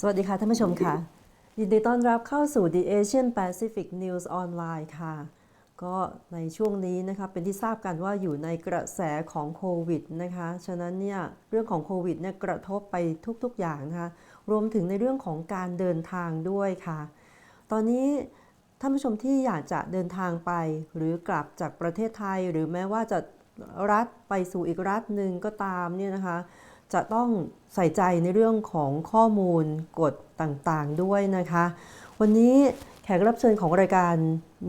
สวัสดีค่ะท่านผู้ชมค่ะ ยินดีต้อนรับเข้าสู่ The Asian Pacific News Online ค่ะ ก็ในช่วงนี้นะคะเป็นที่ทราบกันว่าอยู่ในกระแสของโควิดนะคะ ฉะนั้นเนี่ยเรื่องของโควิดเนี่ยกระทบไปทุกๆอย่างนะคะ รวมถึงในเรื่องของการเดินทางด้วยค่ะ ตอนนี้ท่านผู้ชมที่อยากจะเดินทางไป หรือกลับจากประเทศไทย หรือแม้ว่าจะรัฐไปสู่อีกรัฐหนึ่งก็ตามเนี่ยนะคะ จะต้องใส่ใจในเรื่องของข้อมูลกฎต่างๆด้วยนะคะ วันนี้แขกรับเชิญของรายการ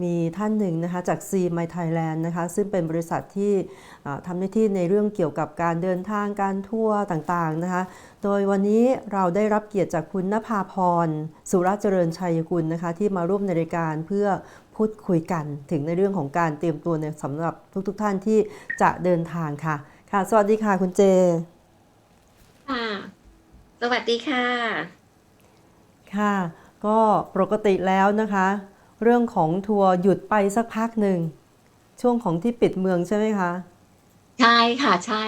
มีท่านหนึ่งนะคะจาก C My Thailand นะคะซึ่งเป็นบริษัทที่ทำหน้าที่ในเรื่องเกี่ยวกับการเดินทางการทั่วร์ต่างๆนะคะ โดยวันนี้เราได้รับเกียรติจากคุณนภาพรสุรเจริญชัยกุลนะคะที่มาร่วมในรายการเพื่อพูดคุยกัน ถึงในเรื่องของการเตรียมตัวในสำหรับทุกๆทท่านที่จะเดินทางค่ะ ค่ะ สวัสดีค่ะคุณเจ ค่ะ สวัสดีค่ะ ค่ะ ก็ปกติแล้วนะคะ เรื่องของทัวร์หยุดไปสักพักหนึ่ง ช่วงของที่ปิดเมืองใช่ไหมคะ ใช่ค่ะ ใช่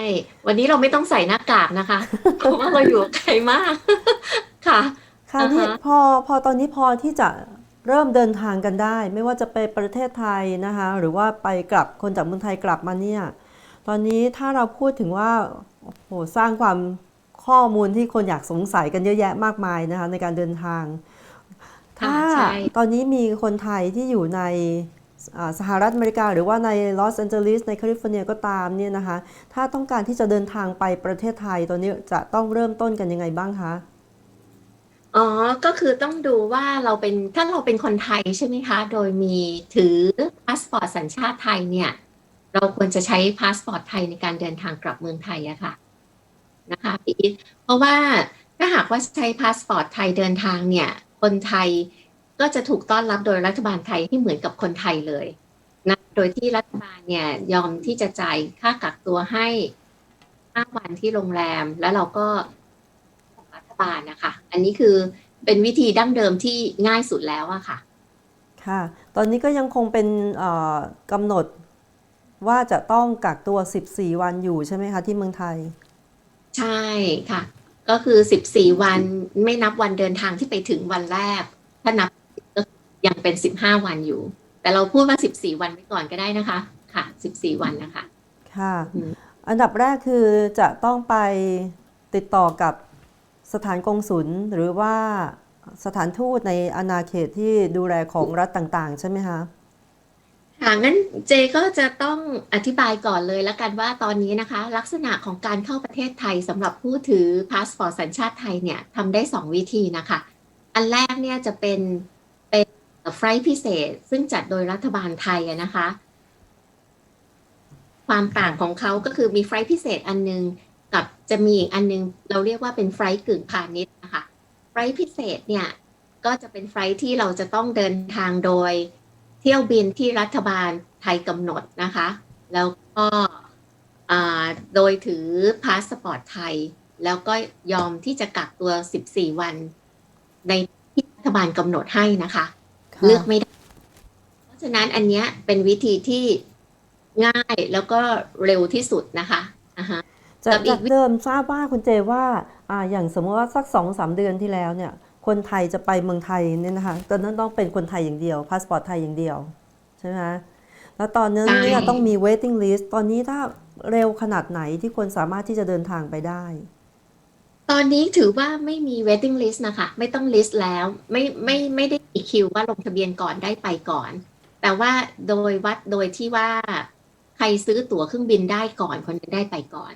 วันนี้เราไม่ต้องใส่หน้ากากนะคะ เพราะว่าเราอยู่ไกลมาก ค่ะค่ะนี่อ่าฮะพอพอตอนนี้พอที่จะเริ่มเดินทางกันได้ ไม่ว่าจะไปประเทศไทยนะคะ หรือว่าไปกลับคนจากเมืองไทยกลับมาเนี่ย ตอนนี้ถ้าเราพูดถึงว่าโอ้โหสร้างความ ข้อมูลที่คนอยากสงสัยกันเยอะแยะมากมายนะคะในการเดินทาง ถ้าใช่ตอนนี้มีคนไทยที่อยู่ในอ่าสหรัฐอเมริกา หรือว่าในลอสแอนเจลิสในแคลิฟอร์เนียก็ตามเนี่ยนะคะ ถ้าต้องการที่จะเดินทางไปประเทศไทยตอนนี้จะต้องเริ่มต้นกันยังไงบ้างคะ อ๋อ ก็คือต้องดูว่าเราเป็นถ้าเราเป็นคนไทยใช่ไหมคะ โดยมีถือพาสปอร์ตสัญชาติไทยเนี่ย เราควรจะใช้พาสปอร์ตไทยในการเดินทางกลับเมืองไทยอะค่ะ นะคะพี่อีทเพราะว่าถ้าหากว่าใช้พาสปอร์ตไทยเดินทางเนี่ยคนไทยก็จะถูกต้อนรับโดยรัฐบาลไทยที่เหมือนกับคนไทยเลยนะโดยที่รัฐบาลเนี่ยยอมที่จะจ่ายค่ากักตัวให้ห้าวันที่โรงแรมแล้วเราก็ของรัฐบาลนะคะ อันนี้คือเป็นวิธีดั้งเดิมที่ง่ายสุดแล้วอะค่ะ ค่ะ ตอนนี้ก็ยังคงเป็นกำหนดว่าจะต้องกักตัว 14 วันอยู่ใช่ไหมคะที่เมืองไทย ใช่ค่ะ ก็คือ 14 วันไม่นับวันเดินทางที่ไปถึงวันแรก ถ้านับก็ยังเป็น 15 วันอยู่ แต่เราพูดว่า 14 วันไว้ก่อนก็ได้นะคะ ค่ะ 14 วันนะคะ ค่ะอืมอันดับแรกคือจะต้องไปติดต่อกับสถานกงศุลหรือว่าสถานทูตในอาณาเขตที่ดูแลของรัฐต่าง ๆ ใช่ไหมคะ ค่ะงั้นเจก็จะต้องอธิบายก่อนเลยแล้วกันว่าตอนนี้นะคะ ลักษณะของการเข้าประเทศไทยสำหรับผู้ถือพาสปอร์ตสัญชาติไทยเนี่ยทำได้สองวิธีนะคะ อันแรกเนี่ยจะเป็นเป็นไฟล์พิเศษ ซึ่งจัดโดยรัฐบาลไทยนะคะ ความต่างของเขาก็คือมีไฟล์พิเศษอันนึง กับจะมีอีกอันนึง เราเรียกว่าเป็นไฟล์กึ่งพาณิชย์นะคะไฟล์พิเศษเนี่ยก็จะเป็นไฟล์ที่เราจะต้องเดินทางโดย เที่ยวบินที่รัฐบาลไทยกำหนดนะคะ แล้วก็อ่าโดยถือพาสปอร์ตไทย แล้วก็ยอมที่จะกักตัว 14 วัน ในที่รัฐบาลกำหนดให้นะคะค่ะเลือกไม่ได้ เพราะฉะนั้นอันเนี้ยเป็นวิธีที่ง่ายแล้วก็เร็วที่สุดนะคะอ่าฮะจากกับอีกจากเดิมทราบว่าคุณเจว่าอ่าอย่างสมมติว่าสักสองสามเดือนที่แล้วเนี่ย คนไทยจะไปเมืองไทยเนี่ยนะคะตอนนั้นต้องเป็นคนไทยอย่างเดียวพาสปอร์ตไทยอย่างเดียวใช่ไหมคะแล้วตอนนั้นเนี่ยใช่ต้องมี waiting list ตอนนี้ถ้าเร็วขนาดไหนที่คนสามารถที่จะเดินทางไปได้ ตอนนี้ถือว่าไม่มี waiting list นะคะ ไม่ต้อง list แล้วไม่ไม่ไม่ได้มีคิวว่าลงทะเบียนก่อนได้ไปก่อน แต่ว่าโดยวัดโดยที่ว่า ใครซื้อตั๋วเครื่องบินได้ก่อนคนนั้นได้ไปก่อน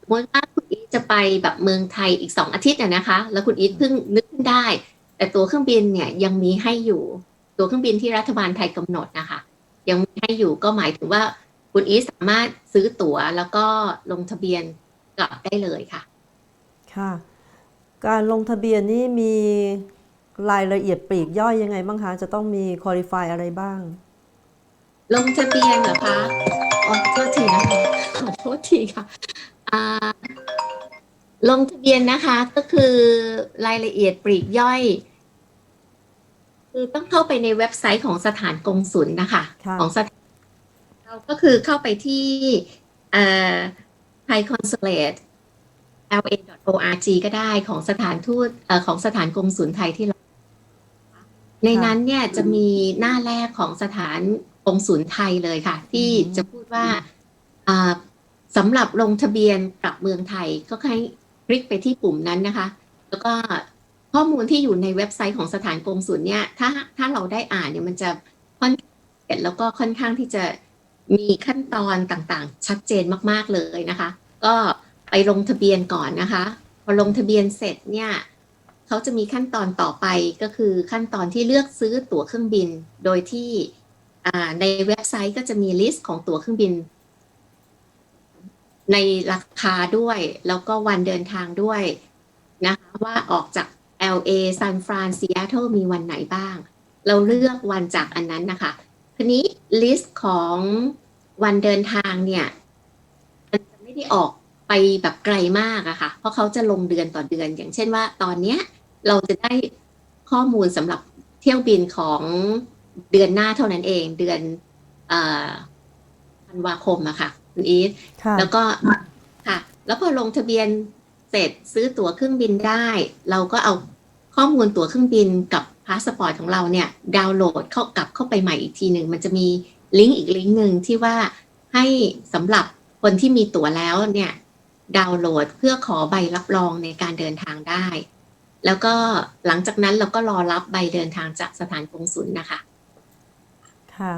สมมติว่าคุณ อีทจะไปแบบเมืองไทยอีกสองอาทิตย์อะนะคะ แล้วคุณอีทเพิ่งนึกขึ้นได้ แต่ตั๋วเครื่องบินเนี่ยยังมีให้อยู่ ตั๋วเครื่องบินที่รัฐบาลไทยกำหนดนะคะ ยังมีให้อยู่ก็หมายถึงว่าคุณอีทสามารถซื้อตั๋วแล้วก็ลงทะเบียนกลับได้เลยค่ะ ค่ะ การลงทะเบียนนี่มีรายละเอียดปลีกย่อยยังไงบ้างคะ จะต้องมีคุริฟายอะไรบ้าง ลงทะเบียนเหรอคะอ๋อโทษทีนะคะขอโทษทีค่ะอ่า ลงทะเบียนนะคะก็คือรายละเอียดปลีกย่อย คือต้องเข้าไปในเว็บไซต์ของสถานกงศุลนะคะ ค่ะ ของสถานเราก็คือเข้าไปที่เอ่อไทยคอนสุเลต la.org ก็ได้ของสถานทูตเอ่อของสถานกงสุลไทยที่เราในนั้นเนี่ยจะมีหน้าแรกของสถานกงสุลไทยเลยค่ะ ที่อืมจะพูดว่าอ่าสำหรับลงทะเบียนกลับเมืองไทยก็ให้ คลิกไปที่ปุ่มนั้นนะคะ แล้วก็ข้อมูลที่อยู่ในเว็บไซต์ของสถานกงสุลเนี่ย ถ้าถ้าเราได้อ่านเนี่ยมันจะค่อนเอียดแล้วก็ค่อนข้างที่จะมีขั้นตอนต่างๆ ชัดเจนมากๆเลยนะคะ ก็ไปลงทะเบียนก่อนนะคะ พอลงทะเบียนเสร็จเนี่ยเขาจะมีขั้นตอนต่อไปก็คือขั้นตอนที่เลือกซื้อตั๋วเครื่องบิน โดยที่ในเว็บไซต์ก็จะมีลิสต์ของตั๋วเครื่องบิน ในราคาด้วย แล้วก็วันเดินทางด้วยนะคะว่าออกจาก LA ซานฟรานซิแอตเทิลมีวันไหนบ้าง เราเลือกวันจากอันนั้นนะคะทีนี้ลิสต์ของวันเดินทางเนี่ยมันจะไม่ได้ออกไปแบบไกลมากอะค่ะ เพราะเขาจะลงเดือนต่อเดือน อย่างเช่นว่าตอนเนี้ยเราจะได้ข้อมูลสำหรับเที่ยวบินของเดือนหน้าเท่านั้นเองเดือนธันวาคมอะค่ะ คุณอีทค่ะแล้วก็ค่ะ แล้วพอลงทะเบียนเสร็จซื้อตั๋วเครื่องบินได้ เราก็เอาข้อมูลตั๋วเครื่องบินกับพาสปอร์ตของเราเนี่ยดาวน์โหลดเข้ากลับเข้าไปใหม่อีกทีหนึ่งมันจะมีลิงก์อีกลิงก์หนึ่งที่ว่าให้สำหรับคนที่มีตั๋วแล้วเนี่ยดาวน์โหลดเพื่อขอใบรับรองในการเดินทางได้ แล้วก็หลังจากนั้นเราก็รอรับใบเดินทางจากสถานกงสุลนะคะ ค่ะ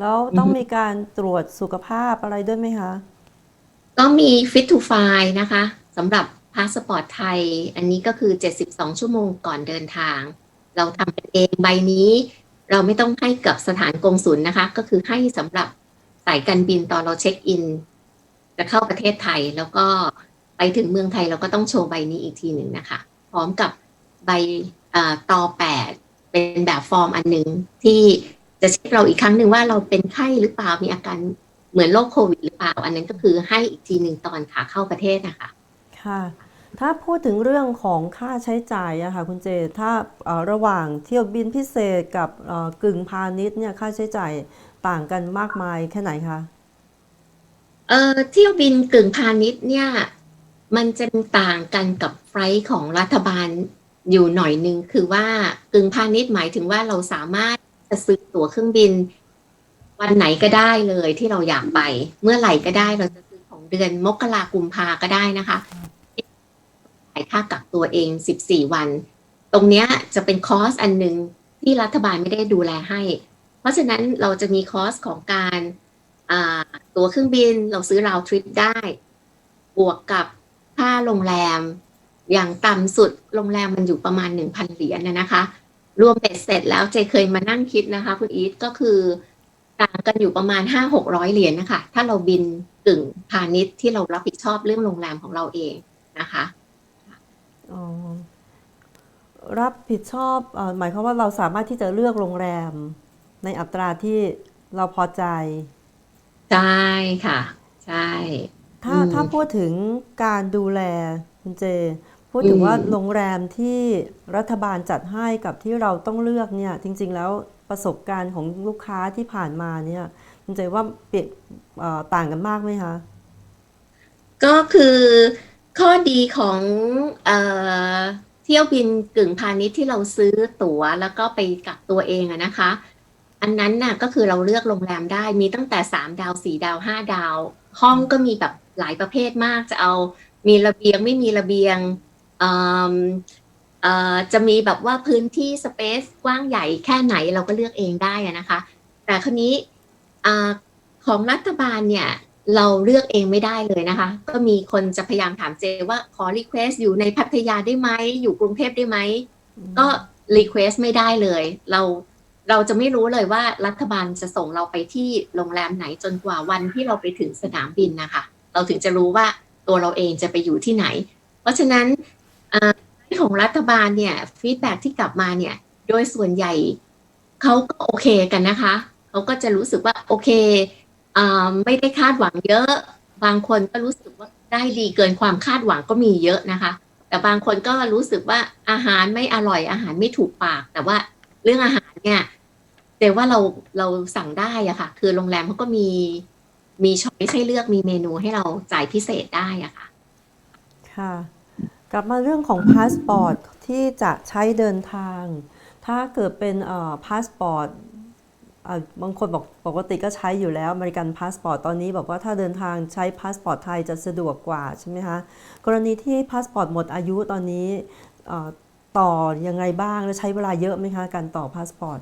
แล้วต้องอือฮึมีการตรวจสุขภาพอะไรด้วยไหมคะ ก็มี Fit to Fly นะคะสำหรับพาสปอร์ตไทย อันนี้ก็คือ 72 ชั่วโมงก่อนเดินทาง เราทำเป็นเองใบนี้ เราไม่ต้องให้กับสถานกงสุลนะคะ ก็คือให้สำหรับสายการบินตอนเราเช็คอิน จะเข้าประเทศไทยแล้วก็ไปถึงเมืองไทยเราก็ต้องโชว์ใบนี้อีกทีหนึ่งนะคะ พร้อมกับใบอาตอ8เป็นแบบฟอร์มอันหนึ่งที่ จะเช็คเราอีกครั้งหนึ่งว่าเราเป็นไข้หรือเปล่ามีอาการเหมือนโรคโควิดหรือเปล่า อันนั้นก็คือให้อีกทีหนึ่งตอนขาเข้าประเทศนะคะค่ะ ถ้าพูดถึงเรื่องของค่าใช้จ่ายอะค่ะคุณเจ ถ้าเอ่อระหว่างเที่ยวบินพิเศษกับเอ่อกึ่งพาณิชย์เนี่ยค่าใช้จ่ายต่างกันมากมายแค่ไหนคะเอ่อเที่ยวบินกึ่งพาณิชย์เนี่ย มันจะต่างกันกับไฟลท์ของรัฐบาลอยู่หน่อยนึงคือว่ากึ่งพาณิชย์หมายถึงว่าเราสามารถ จะซื้อตั๋วเครื่องบิน วันไหนก็ได้เลยที่เราอยากไป เมื่อไหร่ก็ได้เราจะซื้อของเดือนมกรากุมภาก็ได้นะคะจ่ายค่ากักตัวเอง14วัน ตรงเนี้ยจะเป็นคอสอันหนึ่งที่รัฐบาลไม่ได้ดูแลให้ เพราะฉะนั้นเราจะมีคอสของการตั๋วเครื่องบินเราซื้อราวทริปได้ บวกกับค่าโรงแรม อย่างต่ำสุดโรงแรมมันอยู่ประมาณ1,000เหรียญนนะคะ รวมเบ็ดเสร็จแล้วเจเคยมานั่งคิดนะคะ คุณอีทก็คือต่างกันอยู่ประมาณ5-600เหรียญนะคะ ถ้าเราบินกึ่งพาณิชย์ที่เรารับผิดชอบเรื่องโรงแรมของเราเองนะคะอ๋อรับผิดชอบเออหมายความว่าเราสามารถที่จะเลือกโรงแรม ในอัตราที่เราพอใจ ใช่ค่ะ ใช่ ถ้าอืมถ้าพูดถึงการดูแลคุณเจ พูดถึงอืมว่าโรงแรมที่รัฐบาลจัดให้กับที่เราต้องเลือกเนี่ยจริง ๆ แล้วประสบการณ์ของลูกค้าที่ผ่านมาเนี่ยคุณเจว่าเปลี่ยนเอ่อต่างกันมากไหมคะก็คือข้อดีของเอ่อเที่ยวบินกึ่งพาณิชย์ที่เราซื้อตั๋วแล้วก็ไปกักตัวเองอะนะคะ อันนั้นน่ะก็คือเราเลือกโรงแรมได้มีตั้งแต่สามดาวสี่ดาวห้าดาว ห้องก็มีแบบหลายประเภทมากจะเอามีระเบียงไม่มีระเบียงเอิ่มเอ่อ จะมีแบบว่าพื้นที่สเปซกว้างใหญ่แค่ไหนเราก็เลือกเองได้อะนะคะ แต่คราวนี้อ่าของรัฐบาลเนี่ยเราเลือกเองไม่ได้เลยนะคะ ก็มีคนจะพยายามถามเจว่าขอรีเควสอยู่ในพัทยาได้ไหม อยู่กรุงเทพได้ไหม ก็รีเควสไม่ได้เลย เราเราจะไม่รู้เลยว่ารัฐบาลจะส่งเราไปที่โรงแรมไหนจนกว่าวันที่เราไปถึงสนามบินนะคะ เราถึงจะรู้ว่าตัวเราเองจะไปอยู่ที่ไหน เพราะฉะนั้นอ่า ของรัฐบาลเนี่ยฟีดแบ็ที่กลับมาเนี่ย โดยส่วนใหญ่เขาก็โอเคกันนะคะเขาก็จะรู้สึกว่าโอเคอไม่ได้คาดหวังเยอะ บางคนก็รู้สึกว่าได้ดีเกินความคาดหวังก็มีเยอะนะคะ แต่บางคนก็รู้สึกว่าอาหารไม่อร่อยอาหารไม่ถูกปาก แต่ว่าเรื่องอาหารเนี่ยแต่ว่าเราเราสั่งได้อะค่ะ คือโรงแรมเขาก็มีมีช้อยให้เลือกมีเมนูให้เราจ่ายพิเศษได้อะค่ะ ค่ะ กลับมาเรื่องของพาสปอร์ตที่จะใช้เดินทาง ถ้าเกิดเป็นเอ่อพาสปอร์ตบางคนบอกปกติก็ใช้อยู่แล้วอเมริกันพาสปอร์ตตอนนี้บอกว่าถ้าเดินทางใช้พาสปอร์ตไทยจะสะดวกกว่าใช่ไหมคะกรณีที่พาสปอร์ตหมดอายุตอนนี้ต่อยังไงบ้าง และใช้เวลาเยอะไหมคะการต่อพาสปอร์ต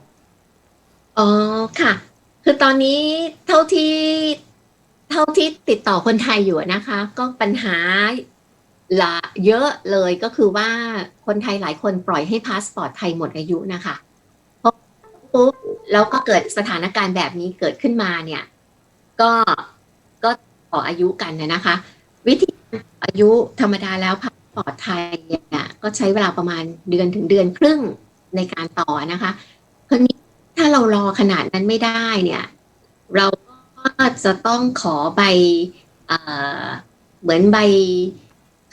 อ๋อค่ะ คือตอนนี้เท่าที่เท่าที่ติดต่อคนไทยอยู่นะคะ ก็ปัญหา ละเยอะเลยก็คือว่าคนไทยหลายคนปล่อยให้พาสปอร์ตไทยหมดอายุนะคะพอปุ๊บแล้วก็เกิดสถานการณ์แบบนี้เกิดขึ้นมาเนี่ย ก็ก็ต่ออายุกันนะนะคะ วิธีอายุธรรมดาแล้วพาสปอร์ตไทยเนี่ยก็ใช้เวลาประมาณเดือนถึงเดือนครึ่งในการต่อนะคะคนนี้ถ้าเรารอขนาดนั้นไม่ได้เนี่ย เราก็จะต้องขอใบเอเหมือนใบ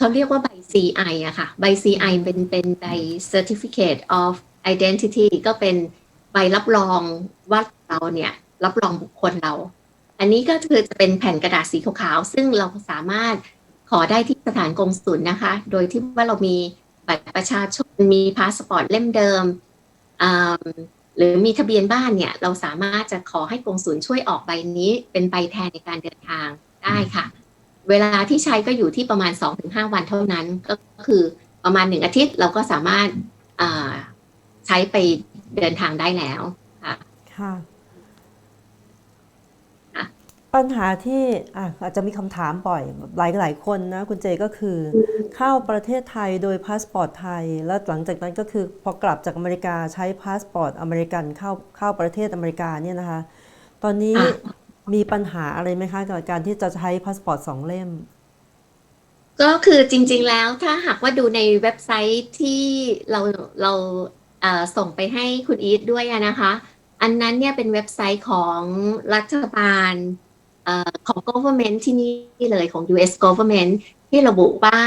เขาเรียกว่าใบ CI อะค่ะ ใบ CI เป็นเป็นใบ Certificate of Identity ก็เป็นใบรับรองว่าเราเนี่ยรับรองบุคคลเรา อันนี้ก็คือจะเป็นแผ่นกระดาษสีขาวๆ ซึ่งเราสามารถขอได้ที่สถานกงสุลนะคะ โดยที่ว่าเรามีบัตรประชาชน มีพาสปอร์ตเล่มเดิม หรือมีทะเบียนบ้านเนี่ย เราสามารถจะขอให้กงสุลช่วยออกใบนี้เป็นใบแทนในการเดินทางได้ค่ะ เวลาที่ใช้ก็อยู่ที่ประมาณ 2-5 วันเท่านั้น ก็คือประมาณหนึ่งอาทิตย์เราก็สามารถอ่าใช้ไปเดินทางได้แล้วค่ะค่ะค่ะปัญหาที่อะอาจจะมีคำถามบ่อยหลายหลายๆคนนะ คุณเจก็คือ เข้าประเทศไทยโดยพาสปอร์ตไทย แล้วหลังจากนั้นก็คือพอกลับจากอเมริกาใช้พาสปอร์ตอเมริกันเข้าเข้าประเทศอเมริกาเนี่ยนะคะ ตอนนี้อะ มีปัญหาอะไรไหมคะกับการที่จะใช้พาสปอร์ตสองเล่ม ก็คือจริง ๆ แล้วถ้าหากว่าดูในเว็บไซต์ที่เราเราส่งไปให้คุณอีทด้วยนะคะ อันนั้นเนี่ยเป็นเว็บไซต์ของรัฐบาลอของ government ที่นี่เลยของ US government ที่ระบุว่า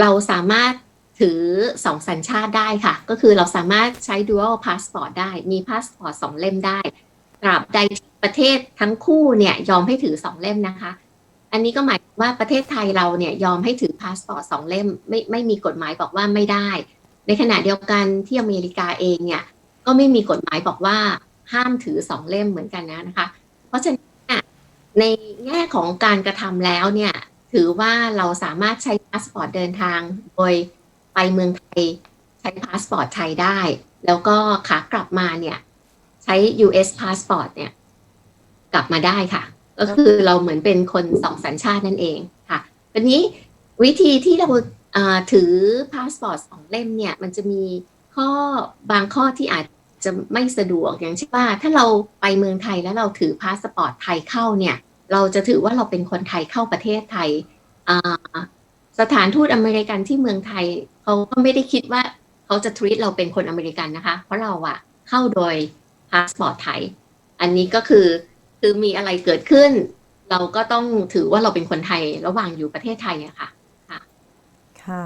เราสามารถถือสองสัญชาติได้ค่ะ ก็คือเราสามารถใช้ dual passport ได้ มีพาสปอร์ตสองเล่มได้ ตราบใดประเทศทั้งคู่เนี่ยยอมให้ถือสองเล่มนะคะ อันนี้ก็หมายว่าประเทศไทยเราเนี่ยยอมให้ถือพาสปอร์ตสองเล่มไม่ไม่มีกฎหมายบอกว่าไม่ได้ ในขณะเดียวกันที่อเมริกาเองเนี่ยก็ไม่มีกฎหมายบอกว่าห้ามถือสองเล่มเหมือนกันนะนะคะ เพราะฉะนั้นในแง่ของการกระทำแล้วเนี่ยถือว่าเราสามารถใช้พาสปอร์ตเดินทาง โดยไปเมืองไทยใช้พาสปอร์ตไทยได้ แล้วก็ขากลับมาเนี่ย ใช้ US พาสปอร์ตเนี่ย กลับมาได้ค่ะ ก็คือเราเหมือนเป็นคนสองสัญชาตินั่นเองค่ะทีนี้วิธีที่เราถือพาสปอร์ตสองเล่มเนี่ย มันจะมีข้อบางข้อที่อาจจะไม่สะดวกอย่างเช่นว่า ถ้าเราไปเมืองไทยแล้วเราถือพาสปอร์ตไทยเข้าเนี่ย เราจะถือว่าเราเป็นคนไทยเข้าประเทศไทยสถานทูตอเมริกันที่เมืองไทยเขาก็ไม่ได้คิดว่าเขาจะทรีตเราเป็นคนอเมริกันนะคะ เพราะเราอะเข้าโดยาสปอร์ตไทย อันนี้ก็คือคือมีอะไรเกิดขึ้น เราก็ต้องถือว่าเราเป็นคนไทยระหว่างอยู่ประเทศไทยอะค่ะค่ะ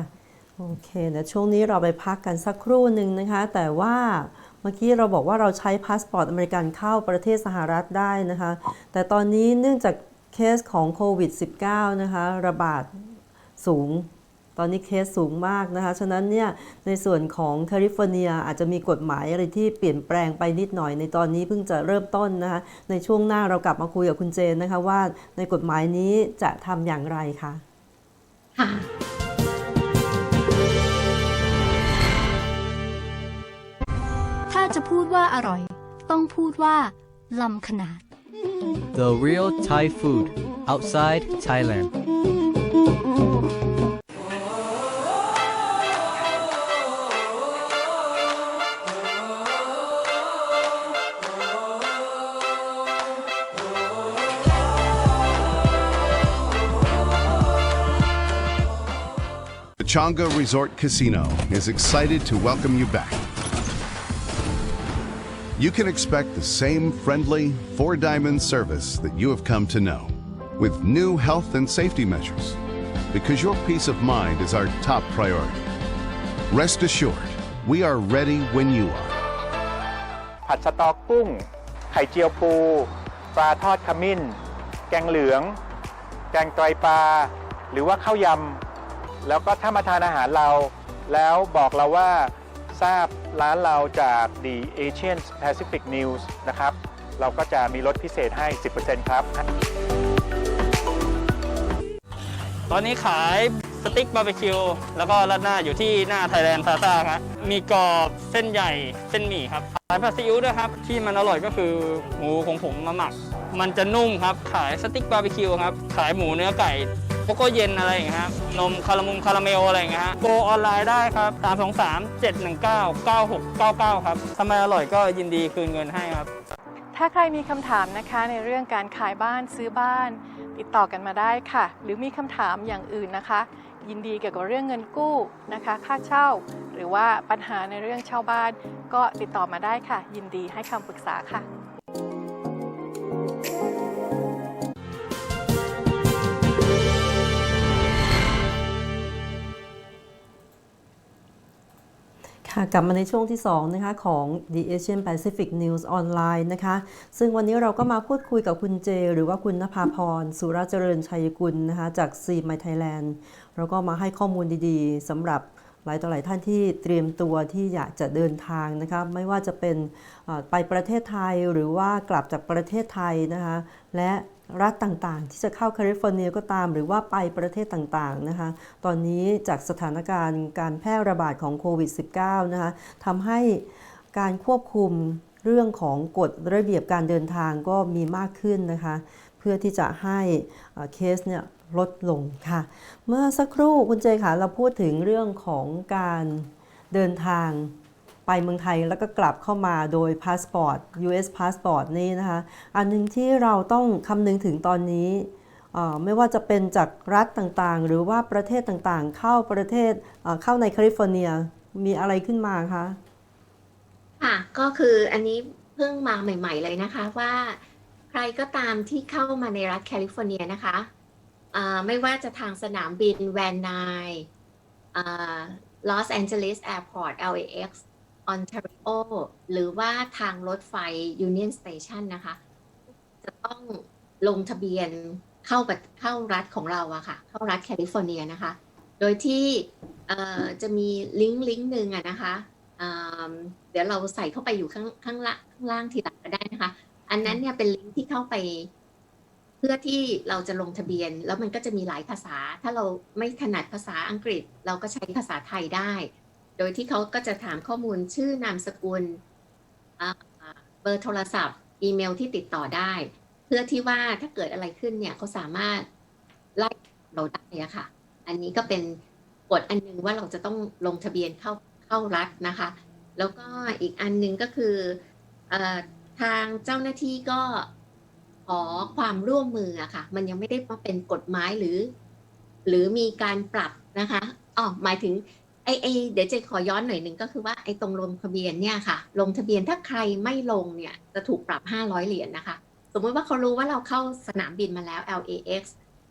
โอเคเดี๋ยวช่วงนี้เราไปพักกันสักครู่หนึ่งนะคะ แต่ว่าเมื่อกี้เราบอกว่าเราใช้พาสปอร์ตอเมริกันเข้าประเทศสหรัฐได้นะคะ แต่ตอนนี้เนื่องจากเคสของโควิด -19 นะคะ ระบาดสูง ตอนนี้เคสสูงมากนะคะ ฉะนั้นเนี่ยในส่วนของแคลิฟอร์เนียอาจจะมีกฎหมายอะไรที่เปลี่ยนแปลงไปนิดหน่อยในตอนนี้เพิ่งจะเริ่มต้นนะคะ ในช่วงหน้าเรากลับมาคุยกับคุณเจนนะคะ ว่าในกฎหมายนี้จะทำอย่างไรคะค่ะถ้าจะพูดว่าอร่อย ต้องพูดว่าลำขนาด The real Thai food outside Thailand. The Chonga Resort Casino is excited to welcome you back. You can expect the same friendly, four diamond service that you have come to know, with new health and safety measures, because your peace of mind is our top priority. Rest assured, we are ready when you are. ผัดสตอกุ้ง ไข่เจียวปู ปลาทอดขมิ้น แกงเหลือง แกงไตรปลา หรือว่าข้าวยำ แล้วก็ถ้ามาทานอาหารเรา แล้วบอกเราว่าทราบร้านเราจาก The Asian Pacific News นะครับ เราก็จะมีลดพิเศษให้ 10%ครับ ตอนนี้ขายสติ๊กบาร์บีคิวแล้วก็ราดหน้าอยู่ที่หน้าไทยแลนด์พาซ่าครับมีกรอบเส้นใหญ่เส้นหมี่ครับ ขายผัดซีอิ๊วด้วยครับ ที่มันอร่อยก็คือหมูของผมมาหมัก มันจะนุ่มครับ ขายสติ๊กบาร์บีคิวครับ ขายหมูเนื้อไก่ โกโก้เย็นอะไรอย่างเงี้ยครับนมคารามุมคาราเมลอะไรอย่างเงี้ยฮะโกออนไลน์ได้ครับ323 719 9699 ครับทำไมอร่อยก็ยินดีคืนเงินให้ครับ ถ้าใครมีคำถามนะคะในเรื่องการขายบ้านซื้อบ้าน ติดต่อกันมาได้ค่ะ หรือมีคำถามอย่างอื่นนะคะ ยินดีเกี่ยวกับเรื่องเงินกู้นะคะ ค่าเช่า หรือว่าปัญหาในเรื่องเช่าบ้าน ก็ติดต่อมาได้ค่ะ ยินดีให้คำปรึกษาค่ะ ค่ะกลับมาในช่วงที่2นะคะของ The Asian Pacific News Online นะคะซึ่งวันนี้เราก็มาพูดคุยกับคุณเจ หรือว่าคุณนภาพร สุรเจริญชัยกุลนะคะจาก See My Thailand แล้วก็มาให้ข้อมูลดีๆสำหรับหลายต่อหลายท่านที่เตรียมตัวที่อยากจะเดินทางนะคะไม่ว่าจะเป็นไปประเทศไทยหรือว่ากลับจากประเทศไทยนะคะและ รัฐต่างๆ ที่จะเข้าแคลิฟอร์เนียก็ตาม หรือว่าไปประเทศต่างๆนะคะ ตอนนี้จากสถานการณ์การแพร่ระบาดของโควิด -19 นะคะทำให้การควบคุมเรื่องของกฎระเบียบการเดินทางก็มีมากขึ้นนะคะ เพื่อที่จะให้เคสเนี่ยลดลงค่ะ เมื่อสักครู่คุณเจค่ะเราพูดถึงเรื่องของการเดินทาง ไปเมืองไทยแล้วก็กลับเข้ามาโดยพาสปอร์ต US พาสปอร์ตนี่นะคะ อันหนึงที่เราต้องคำนึงถึงตอนนี้ไม่ว่าจะเป็นจากรัฐต่างๆ หรือว่าประเทศต่างๆ เข้าประเทศเข้าในแคลิฟอร์เนียมีอะไรขึ้นมาคะค่ะก็คืออันนี้เพิ่งมาใหม่ ๆ เลยนะคะว่าใครก็ตามที่เข้ามาในรัฐแคลิฟอร์เนียนะคะไม่ว่าจะทางสนามบินแวนไนลอสแอนเจลิสแอร์พอร์ต LAX ออน t าริโอหรือว่าทางรถไฟ Union Station นะคะ จะต้องลงทะเบียนเข้าปรเข้ารัฐของเราอะค่ะ เข้ารัฐแคลิฟอร์เนียนะคะ โดยที่จะมีลิงก์ลิงก์หนึ่งอะนะคะเดี๋ยวเราใส่เข้าไปอยู่ข้างข้างล่างข้างล่างทีหลังก็ได้นะคะ อันนั้นเนี่ยเป็นลิงก์ที่เข้าไป เพื่อที่เราจะลงทะเบียน แล้วมันก็จะมีหลายภาษา ถ้าเราไม่ถนัดภาษาอังกฤษ เราก็ใช้ภาษาไทยได้ โดยที่เขาก็จะถามข้อมูลชื่อนามสกุลเบอร์โทรศัพท์ อีเมลที่ติดต่อได้ เพื่อที่ว่าถ้าเกิดอะไรขึ้นเนี่ยเขาสามารถไล่เราได้อะค่ะ อันนี้ก็เป็นกฎอันหนึงว่าเราจะต้องลงทะเบียนเข้าเข้ารัฐนะคะ แล้วก็อีกอันหนึงก็คือออทางเจ้าหน้าที่ก็ขอความร่วมมืออะค่ะ มันยังไม่ได้มาเป็นกฎหมายหรือ หรือมีการปรับนะคะอ๋อหมายถึง ไอ้ไอเดี๋ยวเจขอย้อนหน่อยหนึ่งก็คือว่าไอ้ตรงลงทะเบียนเนี่ยค่ะ ลงทะเบียนถ้าใครไม่ลงเนี่ยจะถูกปรับ 500 เหรียญนะคะ สมมติว่าเขารู้ว่าเราเข้าสนามบินมาแล้ว LAX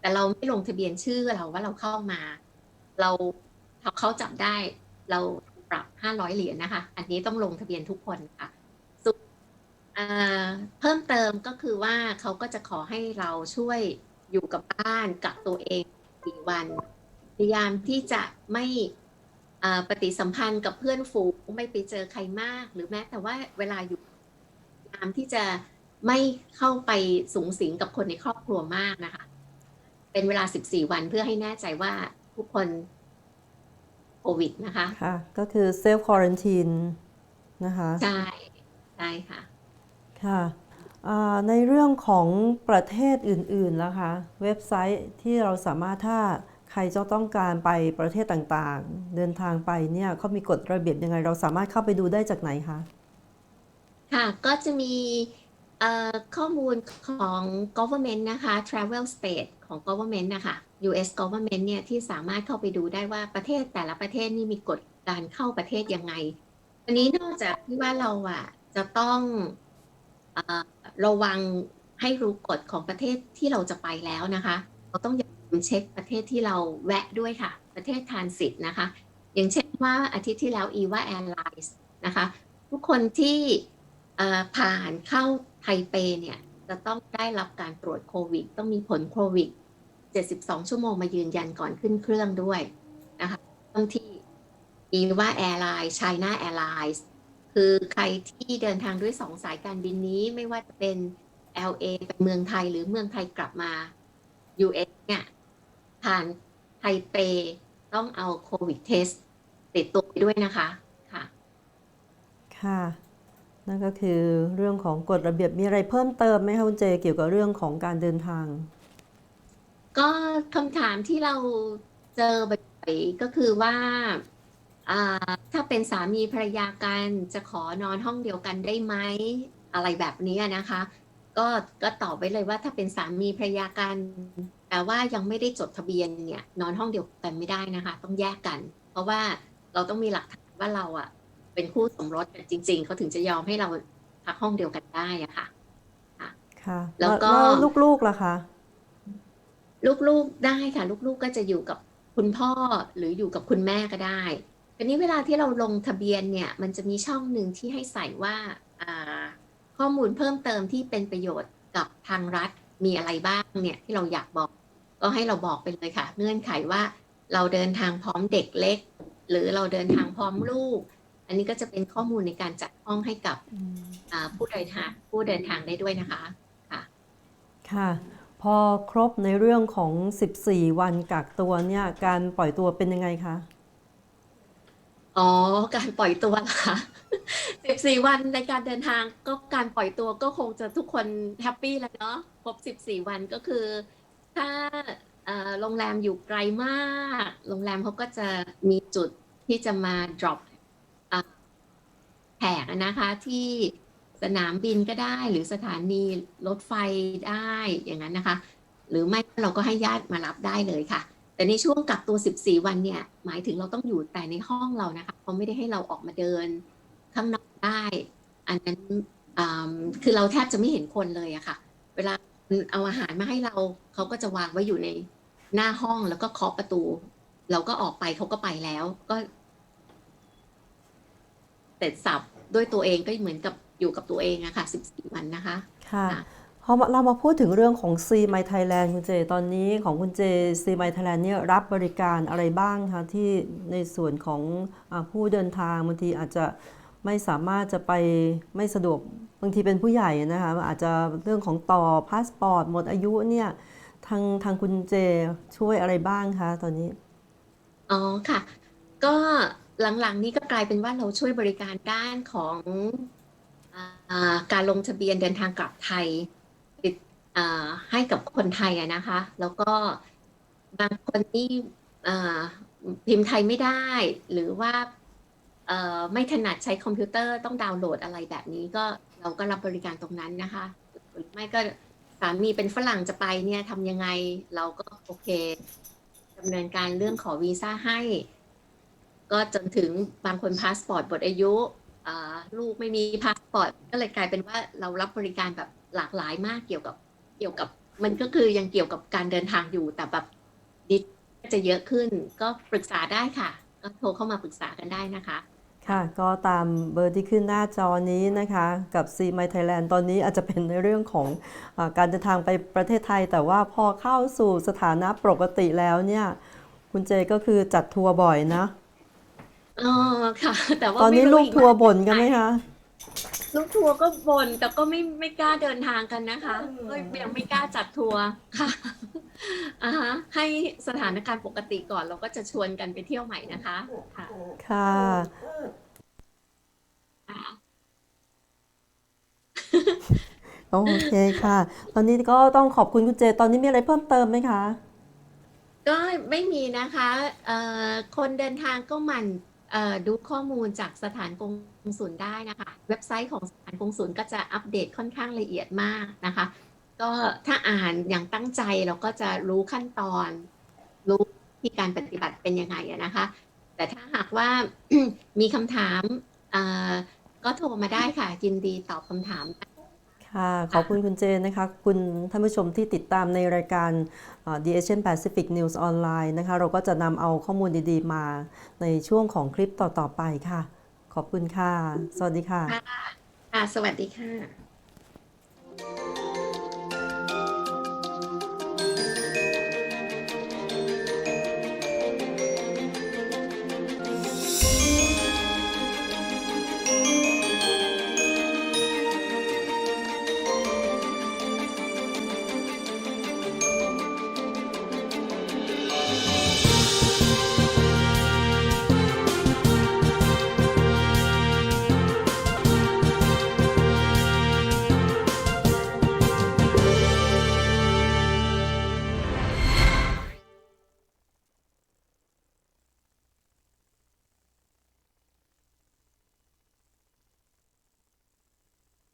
แต่เราไม่ลงทะเบียนชื่อเราว่าเราเข้ามา เราเขาจับได้เราปรับ 500 เหรียญนะคะ อันนี้ต้องลงทะเบียนทุกคนค่ะส่วนอ่าเพิ่มเติมก็คือว่าเขาก็จะขอให้เราช่วยอยู่กับบ้านกับตัวเองสี่วันพยายามที่จะไม่ ปฏิสัมพันธ์กับเพื่อนฝูงไม่ไปเจอใครมาก หรือแม้แต่ว่าเวลาอยู่พยายามที่จะไม่เข้าไปสูงสิงกับคนในครอบครัวมากนะคะ เป็นเวลา 14 วันเพื่อให้แน่ใจว่าทุกคนโควิดนะคะ ค่ะ ก็คือเซลฟ์ควอรันทีนนะคะ ใช่ ใช่ค่ะ ค่ะอ่าในเรื่องของประเทศอื่นๆแล้วคะ เว็บไซต์ที่เราสามารถถ้า ใครจะต้องการไปประเทศต่างๆ เดินทางไปเนี่ยเขามีกฎระเบียบยังไง เราสามารถเข้าไปดูได้จากไหนคะ ค่ะ ก็จะมีข้อมูลของ government นะคะ travel state ของ government นะคะ US government เนี่ยที่สามารถเข้าไปดูได้ว่าประเทศแต่ละประเทศนี่มีกฎการเข้าประเทศยังไงอันนี้นอกจากที่ว่าเราอะจะต้องอ่อระวังให้รู้กฎของประเทศที่เราจะไปแล้วนะคะ เราต้อง อย่าเช็คประเทศที่เราแวะด้วยค่ะ ประเทศทานสิตนะคะ อย่างเช่นว่าอาทิตย์ที่แล้ว EVA Airlines นะคะ ทุกคนที่ผ่านเข้าไทเปเนี่ย จะต้องได้รับการตรวจโควิด ต้องมีผลโควิด 72 ชั่วโมงมายืนยันก่อนขึ้นเครื่องด้วยนะคะบางทีอีว่า Airlines China Airlines คือใครที่เดินทางด้วยสองสายการบินนี้ไม่ว่าจะเป็น LA ไปเมืองไทยหรือเมืองไทยกลับมา US เนี่ย ผ่านไทเปต้องเอาโควิดเทสติดตัวไปด้วยนะคะค่ะ ค่ะ นั่นก็คือเรื่องของกฎระเบียบมีอะไรเพิ่มเติมไหมคะคุณเจเกี่ยวกับเรื่องของการเดินทาง ก็คำถามที่เราเจอบ่อยๆก็คือว่าอ่าถ้าเป็นสามีภรรยากันจะขอนอนห้องเดียวกันได้ไหมอะไรแบบนี้นะคะ ก็ก็ตอบไปเลยว่าถ้าเป็นสามีภรรยากัน แต่ว่ายังไม่ได้จดทะเบียนเนี่ยนอนห้องเดียวกันไม่ได้นะคะ ต้องแยกกัน เพราะว่าเราต้องมีหลักฐานว่าเราอะ เป็นคู่สมรสกันจริง ๆเขาถึงจะยอมให้เราพักห้องเดียวกันได้อะค่ะค่ะ แล้วก็แล้วลูกๆล่ะคะลูกๆได้ค่ะ ลูกๆก็จะอยู่กับคุณพ่อหรืออยู่กับคุณแม่ก็ได้ทีนี้เวลาที่เราลงทะเบียนเนี่ยมันจะมีช่องหนึ่งที่ให้ใส่ว่าอ่าข้อมูลเพิ่มเติมที่เป็นประโยชน์กับทางรัฐมีอะไรบ้างเนี่ยที่เราอยากบอก ก็ให้เราบอกไปเลยค่ะ เงื่อนไขว่าเราเดินทางพร้อมเด็กเล็ก หรือเราเดินทางพร้อมลูก อันนี้ก็จะเป็นข้อมูลในการจัดห้องให้กับอ่าผู้เดินทางผู้เดินทางได้ด้วยนะคะค่ะพอครบในเรื่องของ 14 วันกักตัวเนี่ย การปล่อยตัวเป็นยังไงคะ อ๋อ การปล่อยตัวเหรอคะ14 วันในการเดินทางก็การปล่อยตัวก็คงจะทุกคนแฮปปี้แล้วเนาะ ครบ 14 วันก็คือ ถ้าเอ่อโรงแรมอยู่ไกลมาก โรงแรมเขาก็จะมีจุดที่จะมา drop อะแขกอะนะคะที่สนามบินก็ได้หรือสถานีรถไฟได้อย่างนั้นนะคะ หรือไม่เราก็ให้ญาติมารับได้เลยค่ะ แต่ในช่วงกักตัว 14 วันเนี่ย หมายถึงเราต้องอยู่แต่ในห้องเรานะคะเขาไม่ได้ให้เราออกมาเดินข้างนอกได้ อันนั้นอ่าคือเราแทบจะไม่เห็นคนเลยอะค่ะ เวลา เอาอาหารมาให้เราเขาก็จะวางไว้อยู่ในหน้าห้องแล้วก็เคาะประตู เราก็ออกไปเขาก็ไปแล้ว ก็เสร็จสับด้วยตัวเองก็เหมือนกับอยู่กับตัวเองอะค่ะ14 วันนะคะค่ะค่ะพอเรามาพูดถึงเรื่องของ C My Thailand คุณเจ ตอนนี้ของคุณเจ C My Thailand เนี่ยรับบริการอะไรบ้างคะที่ในส่วนของอาผู้เดินทางบางทีอาจจะไม่สามารถจะไปไม่สะดวก บางทีเป็นผู้ใหญ่นะคะอาจจะเรื่องของต่อพาสปอร์ตหมดอายุเนี่ยทางทางคุณเจช่วยอะไรบ้างคะตอนนี้ อ๋อค่ะ ก็หลังๆนี้ก็กลายเป็นว่าเราช่วยบริการด้านของอการลงทะเบียนเดินทางกลับไทยติดให้กับคนไทยนะคะ แล้วก็บางคนที่พิมพ์ไทยไม่ได้ หรือว่าไม่ถนัดใช้คอมพิวเตอร์ต้องดาวน์โหลดอะไรแบบนี้ก็ เราก็รับบริการตรงนั้นนะคะหรือไม่ก็สามีเป็นฝรั่งจะไปเนี่ยทำยังไงเราก็โอเคดำเนินการเรื่องขอวีซ่าให้ ก็จนถึงบางคนพาสปอร์ตหมดอายุลูกไม่มีพาสปอร์ตก็เลยกลายเป็นว่าเรารับบริการแบบหลากหลายมากเกี่ยวกับเกี่ยวกับมันก็คือยังเกี่ยวกับการเดินทางอยู่แต่แบบดิจะเยอะขึ้น ก็ปรึกษาได้ค่ะ ก็โทรเข้ามาปรึกษากันได้นะคะ ค่ะก็ตามเบอร์ที่ขึ้นหน้าจอนี้นะคะกับ C My Thailand ตอนนี้อาจจะเป็นในเรื่องของอาการเดินทางไปประเทศไทย แต่ว่าพอเข้าสู่สถานะปกติแล้วเนี่ย คุณเจก็คือจัดทัวร์บ่อยนะอ๋อค่ะ แต่ว่าตอนนี้ไม่รู้ลูกอีทัวร์าบ่นกันไหมคะ ลูกทัวร์ก็บ่นแต่ก็ไม่ไม่กล้าเดินทางกันนะคะก็ยังไม่กล้าจัดทัวร์ค่ะอ่าฮะให้สถานการณ์ปกติก่อนเราก็จะชวนกันไปเที่ยวใหม่นะคะค่ะ ค่ะโอเคค่ะ ตอนนี้ก็ต้องขอบคุณคุณเจ ตอนนี้มีอะไรเพิ่มเติมไหมคะ ก็ไม่มีนะคะเอ่อคนเดินทางก็หมั่นเอ่อดูข้อมูลจากสถานกง สุลได้นะคะ เว็บไซต์ของสถานกงสุลก็จะอัปเดตค่อนข้างละเอียดมากนะคะ ก็ถ้าอ่านอย่างตั้งใจเราก็จะรู้ขั้นตอน รู้ที่การปฏิบัติเป็นยังไงนะคะ แต่ถ้าหากว่ามีคำถามก็โทรมาได้ค่ะยินดีตอบคำถามค่ะขอบคุณคุณเจนนะคะคุณท่านผู้ชมที่ติดตามในรายการเอ่อ The Asian Pacific News Online นะคะ เราก็จะนำเอาข้อมูลดีๆมาในช่วงของคลิปต่อ ๆ ไปค่ะ ขอบคุณค่ะ สวัสดีค่ะ ค่ะ สวัสดีค่ะ